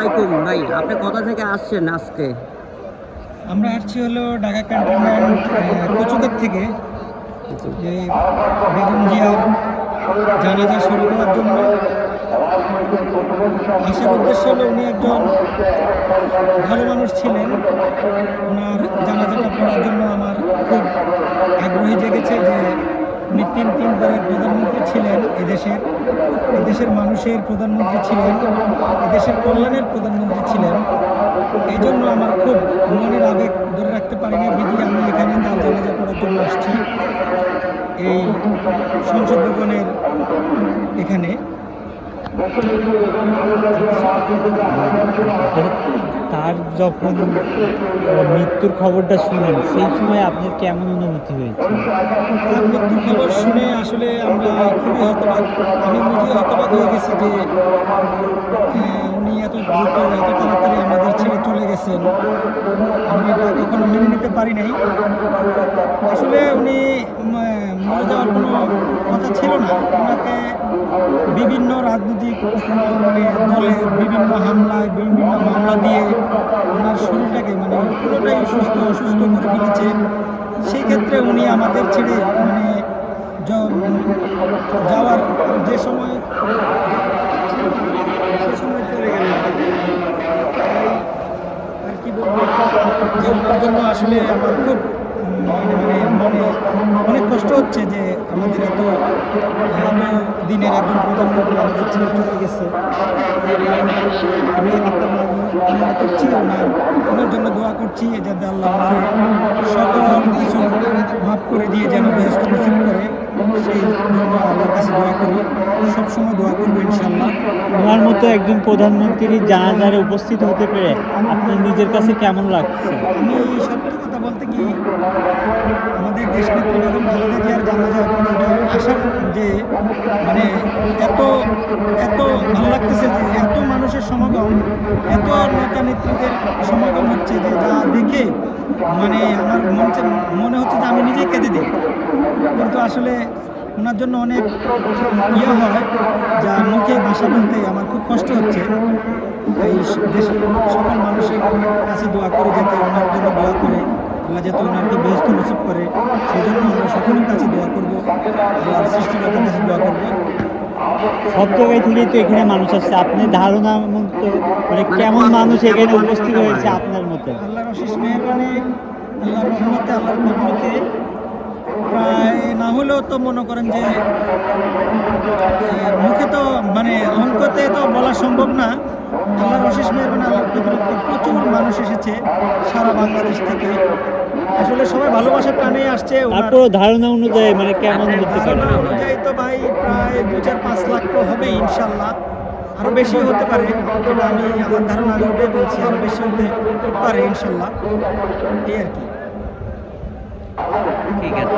আলাইকুম ভাই। আপনি কোথা থেকে আসছেন আজকে? আমরা আসছি হলো ঢাকা ক্যান্টনমেন্ট কচুকের থেকে। যে বেগম জিয়ার জানাজা শুরু করার জন্য। আসার উদ্দেশ্য হলো উনি একজন ভালো মানুষ ছিলেন। ওনার জানাজাটা পড়ার জন্য আমার খুব আগ্রহী জেগেছে যে উনি তিন তিনবারের ছিলেন এদেশের এদেশের মানুষের প্রধানমন্ত্রী ছিলেন, এদেশের কল্যাণের প্রধানমন্ত্রী ছিলেন। এই জন্য আমার খুব মনের আবেগ ধরে রাখতে পারিনি। বিধি আমি এখানে তার জানাজা করার জন্য আসছি। এই সংসদ ভবনের এখানে তার যখন মৃত্যুর খবরটা শুনেন সেই সময় আপনার কেমন অনুভূতি হয়েছে? তার মৃত্যুর খবর শুনে আসলে আমরা খুবই হতবাক, আমি নিজে হতবাক হয়ে গেছি যে উনি এত দ্রুত, এত তাড়াতাড়ি আমাদের ছেড়ে চলে গেছেন। আমি এটা কখনো মেনে নিতে পারি নাই। আসলে উনি মরে যাওয়ার কোনো কথা ছিল না। ওনাকে বিভিন্ন রাজনৈতিক মানে দলে বিভিন্ন হামলায়, বিভিন্ন মামলা দিয়ে ওনার শরীরটাকে মানে পুরোটাই সুস্থ, অসুস্থ করে ফেলেছে। সেই ক্ষেত্রে উনি আমাদের ছেড়ে মানে যাওয়ার যে সময় সে সময় চলে গেলেন আর কি বলব? যে ওনার জন্য আসলে আমার খুব উম, মানে মানে মনে অনেক কষ্ট হচ্ছে যে আমাদের এত দিনের একজন প্রধানমন্ত্রী আমাদের ছেড়ে চলে গেছে। আমি কামনা করছি ওনার ওনার জন্য দোয়া করছি যাতে আল্লাহ সকল কিছু মাফ করে দিয়ে যেন ব্যস্ত করে। সেই জন্য আল্লাহর কাছে দোয়া করি সবসময় ইনশাল্লাহ ওনার মতো একজন প্রধানমন্ত্রী জানাজারে উপস্থিত হতে পেরে আপনার নিজের কাছে কেমন লাগছে? আমি সত্যি কথা বলতে কি আমাদের দেশ নেত্রী বেগম খালেদা জিয়ার জানা যায় আসার যে মানে এত এত ভালো লাগতেছে যে এত মানুষের সমাগম, এত নেতা নেত্রীদের সমাগম হচ্ছে যে যা দেখে মানে আমার মনে মনে হচ্ছে যে আমি নিজেই কেঁদে দিই। কিন্তু আসলে ওনার জন্য অনেক ইয়ে হয়, যা মুখে ভাষা বলতে আমার খুব কষ্ট হচ্ছে। এই দেশের সকল মানুষের কাছে দোয়া করে যাতে ওনার জন্য দোয়া করে, আল্লাহ যাতে ওনাকে ব্যস্ত নসিব করে। সেই জন্য আমরা সকলের কাছে দোয়া করব, আল্লাহর সৃষ্টিকর্তার কাছে দোয়া করব। সব জায়গায় থেকেই তো এখানে মানুষ আসছে। আপনি ধারণা মতো মানে কেমন মানুষ এখানে উপস্থিত হয়েছে আপনার মতে? আল্লাহর অশেষ মেহরবানি, আল্লাহর রহমতে আল্লাহর প্রায় না হলেও তো মনে করেন যে মুখে তো মানে অঙ্কতে তো বলা সম্ভব না। আল্লাহর অশেষ মেহরবানি, আল্লাহর কবুলতে প্রচুর মানুষ এসেছে সারা বাংলাদেশ থেকে। আসলে সবাই ভালোবাসার টানে আসছে আপনার ধারণা অনুযায়ী মানে কেমন হতে পারে? অনুযায়ী তো ভাই প্রায় দু চার পাঁচ লাখ তো হবে ইনশাল্লাহ। আরও বেশি হতে পারে এটা আমি আমার ধারণা ওটাই বলছি আরও বেশি হতে পারে ইনশাল্লাহ। এই আর কি। ঠিক আছে।